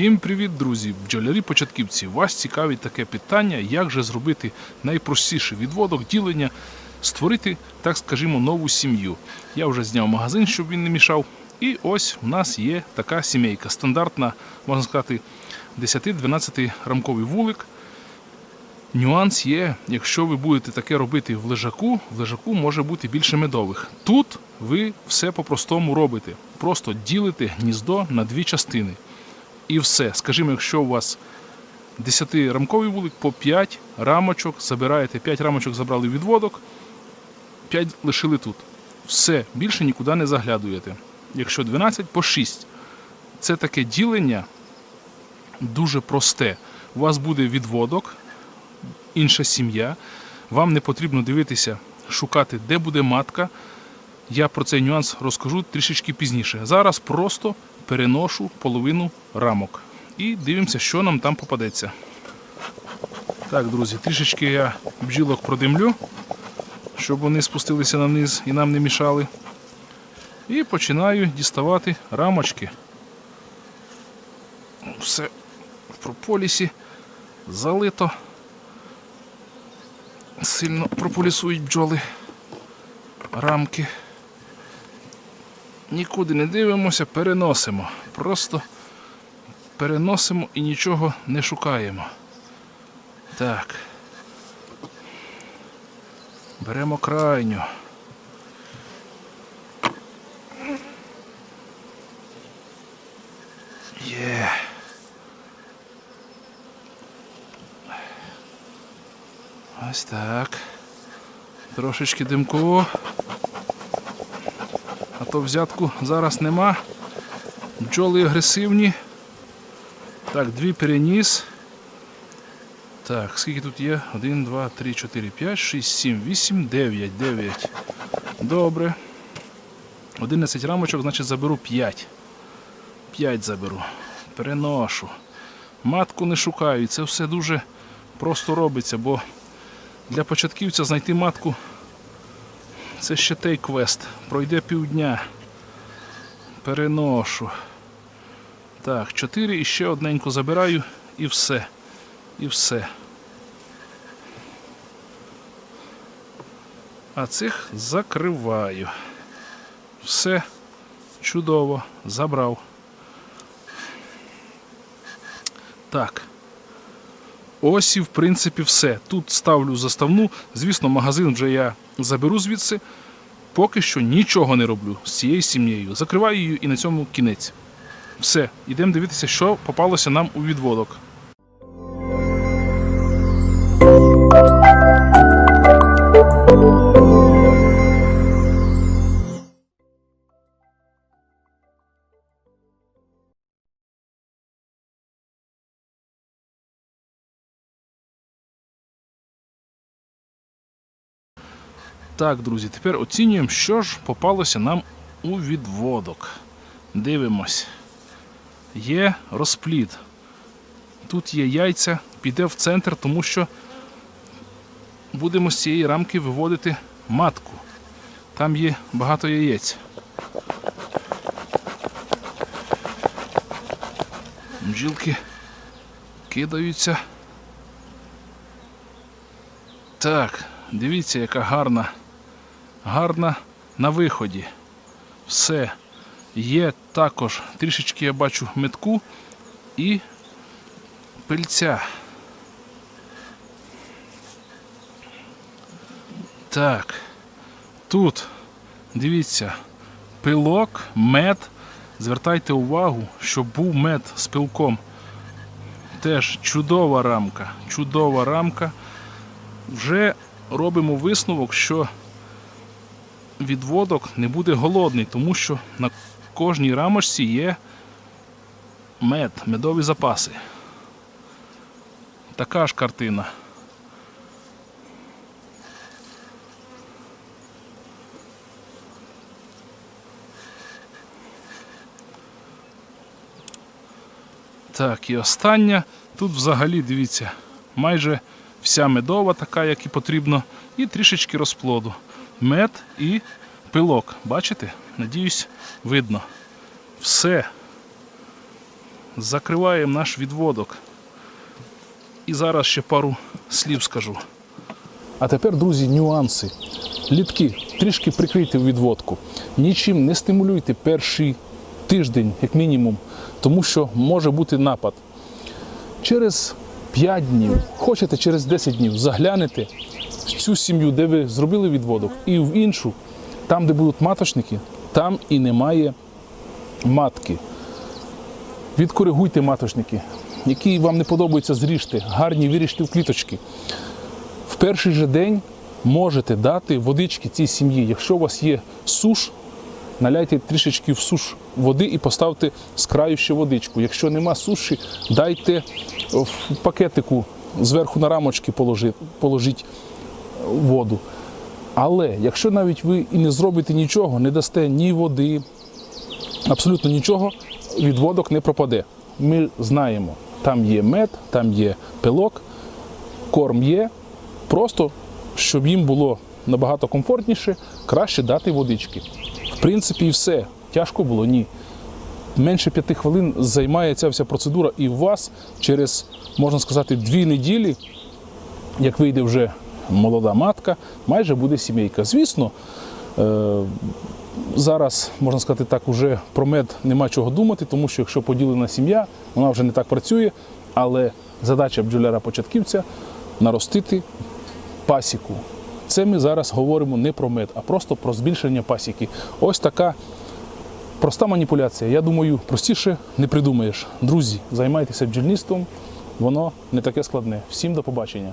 Всім привіт, друзі! Бджолярі-початківці. Вас цікавить таке питання, як же зробити найпростіший відводок ділення, створити, так скажімо, нову сім'ю. Я вже зняв магазин, щоб він не мішав. І ось у нас є така сімейка. Стандартна, можна сказати, 10-12 рамковий вулик. Нюанс є, якщо ви будете таке робити в лежаку, в лежаку може бути більше медових. Тут ви все по-простому робите. Просто ділите гніздо на дві частини. І все. Скажімо, якщо у вас 10-рамковий вулик, по 5 рамочок забираєте, 5 рамочок забрали відводок, 5 лишили тут. Все, більше нікуди не заглядуєте. Якщо 12, по 6. Це таке ділення дуже просте. У вас буде відводок, інша сім'я. Вам не потрібно дивитися, шукати, де буде матка. Я про цей нюанс розкажу трішечки пізніше. Зараз просто переношу половину рамок і дивимося, що нам там попадеться. Так, друзі, трішечки я бджілок продимлю, щоб вони спустилися на низ і нам не мішали. І починаю діставати рамочки. Все в прополісі залито. Сильно прополісують бджоли рамки. Нікуди не дивимося, переносимо. Просто переносимо і нічого не шукаємо. Так. Беремо крайню. Є. Ось так. Трошечки димку. А то взятку зараз нема. Бджоли агресивні. Так, дві переніс. Так, скільки тут є? 1, 2, 3, 4, 5, 6, 7, 8, 9, 9. Добре. 11 рамочок, значить заберу 5. 5 заберу. Переношу. Матку не шукаю. І це все дуже просто робиться, бо для початківця знайти матку це ще той квест. Пройде півдня. Переношу. Так, 4 і ще одненьку забираю і все. І все. А цих закриваю. Все чудово, забрав. Так. Ось і в принципі все. Тут ставлю заставну. Звісно, магазин вже я заберу звідси. Поки що нічого не роблю з цією сім'єю. Закриваю її і на цьому кінець. Все, йдемо дивитися, що попалося нам у відводок. Так, друзі, тепер оцінюємо, що ж попалося нам у відводок. Дивимось. Є розплід. Тут є яйця, піде в центр, тому що будемо з цієї рамки виводити матку. Там є багато яєць. Бджілки кидаються. Так, дивіться, яка гарна, гарна на виході. Все. Є також трішечки я бачу метку і пильця. Так, тут дивіться, пилок, мед. Звертайте увагу, щоб був мед з пилком. Теж чудова рамка, чудова рамка. Вже робимо висновок, що відводок не буде голодний, тому що на кожній рамочці є мед, медові запаси. Така ж картина. Так, і остання. Тут взагалі, дивіться, майже вся медова, така, як і потрібно, і трішечки розплоду. Мед і пилок. Бачите? Надіюсь, видно. Все. закриваємо наш відводок. І зараз ще пару слів скажу. А тепер, друзі, нюанси. Літки трішки прикрийте в відводку. Нічим не стимулюйте перший тиждень, як мінімум, тому що може бути напад. Через 5 днів, хочете через 10 днів, заглянете цю сім'ю, де ви зробили відводок, і в іншу, там, де будуть маточники, там і немає матки. Відкоригуйте маточники, які вам не подобаються, зріжте, гарні виріжте в кліточки. В перший же день можете дати водички цій сім'ї. Якщо у вас є суш, наляйте трішечки в суш води і поставте з краю ще водичку. Якщо нема суші, дайте в пакетику зверху на рамочки положіть воду. Але якщо навіть ви і не зробите нічого, не дасте ні води, абсолютно нічого, відводок не пропаде. Ми знаємо, там є мед, там є пилок, корм є. Просто щоб їм було набагато комфортніше, краще дати водички. В принципі, і все. Тяжко було? Ні. Менше п'яти хвилин займає ця вся процедура, і у вас через, можна сказати, дві неділі, як вийде вже молода матка, майже буде сімейка. Звісно, е, зараз, можна сказати так, уже про мед нема чого думати, тому що якщо поділена сім'я, вона вже не так працює. Але задача бджоляра-початківця наростити пасіку. Це ми зараз говоримо не про мед, а просто про збільшення пасіки. Ось така проста маніпуляція. Я думаю, простіше не придумаєш. Друзі, займайтеся бджільництвом, воно не таке складне. Всім до побачення.